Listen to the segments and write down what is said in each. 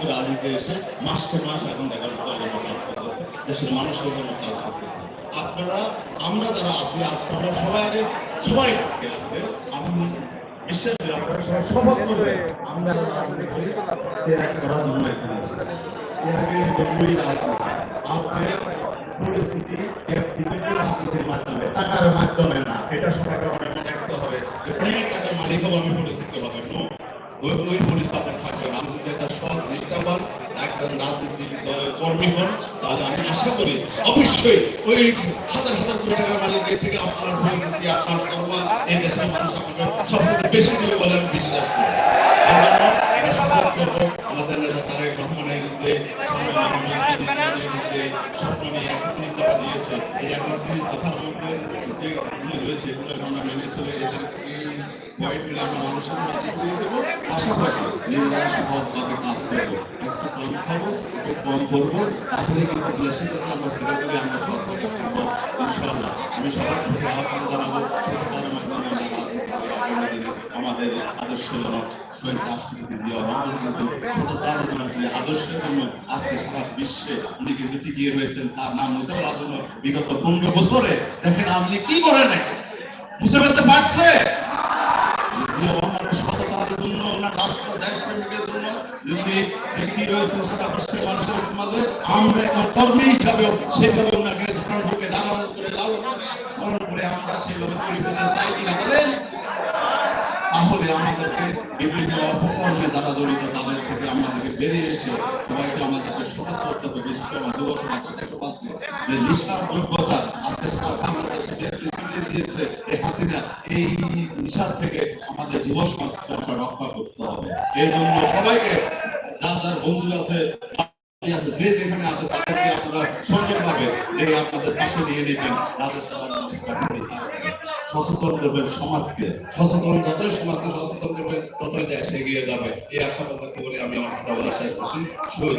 কিন্তু রাজনীতি এসে মাসকে মাস এখন জন্য কাজ করতেছে, দেশের মানুষের জন্য কাজ করতেছে। আপনারা, আমরা যারা আছি, আজকে আমরা সবাই সবাই আজকে আমি আমরা আপনার পরিস্থিতি না হবে পরিচিত আপনার থাকবে না আপনি যদি একটা সৎ নিষ্ঠাবান একটা রাজনীতিক কর্মী হন তাহলে আমি আশা করি অবশ্যই ওই হাজার হাজার কোটি টাকার মালিকের থেকে আপনার পরিস্থিতি, আপনার সম্মান, এই দেশের মানুষ আপনাকে সবচেয়ে বেশি দেবে বলে আমি বিশ্বাস করি। আমাদের নেতা তারেক রহমানের মধ্যে রয়েছে এগুলোকে আমরা মেনে চলে এদের মানুষের করে ইনশাআল্লাহ আমি করে আগামী দিনে আমাদের আদর্শ জনক আদর্শের আজকে সারা বিশ্বে উনি কিন্তু টিকিয়ে রয়েছেন, তার নাম মুছে ফেলার বিগত পনেরো বছরে দেখেন আপনি কি নাকি মুছে ফেলতে পারছে? জন্য ব্যক্তি বিশ্বের মানুষের মাঝে আমরা এখন কর্মী সেভাবে ওনাকে ঢুকে দাঁড়ানো করে করে আমরা সেভাবে তৈরি করতে চাই কিনা বলেন? তাহলে আমাদেরকে বিভিন্ন অপকর্মে যারা জড়িত, তাদের থেকে আমাদেরকে বেরিয়ে এসে সবাইকে আমাদেরকে শপথ করতে হবে। বিশেষ করে যুব সমাজ নিশার যোগ্যতা আজকে এই হাসিনা থেকে আমাদের যুব সমাজকে রক্ষা করতে হবে। এই জন্য সবাইকে, যার যার বন্ধু আছে আছে, যে যেখানে আছে, তাদেরকে আপনারা সুন্দরভাবে এই আপনাদের পাশে নিয়ে নেবেন। যাদের তারা শিক্ষা সচেতন করবেন সমাজকে। সচেতন যতই সমাজকে সচেতন করবে ততই দেশ এগিয়ে যাবে। এই আশা ব্যক্ত করে আমি আমার কথা বলা শেষ করছি। শহীদ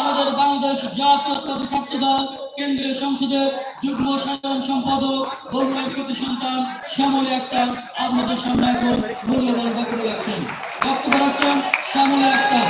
আমাদের বাংলাদেশ জাতীয়তাবাদী ছাত্র দল কেন্দ্রীয় সংসদের যুগ্ম সাধারণ সম্পাদক বর্ণের কৃতি সন্তান শ্যামলী আক্তার আপনাদের সামনে এখন মূল্যবান বক্তব্য রাখছেন। বক্তব্য রাখছেন শ্যামলী আক্তার।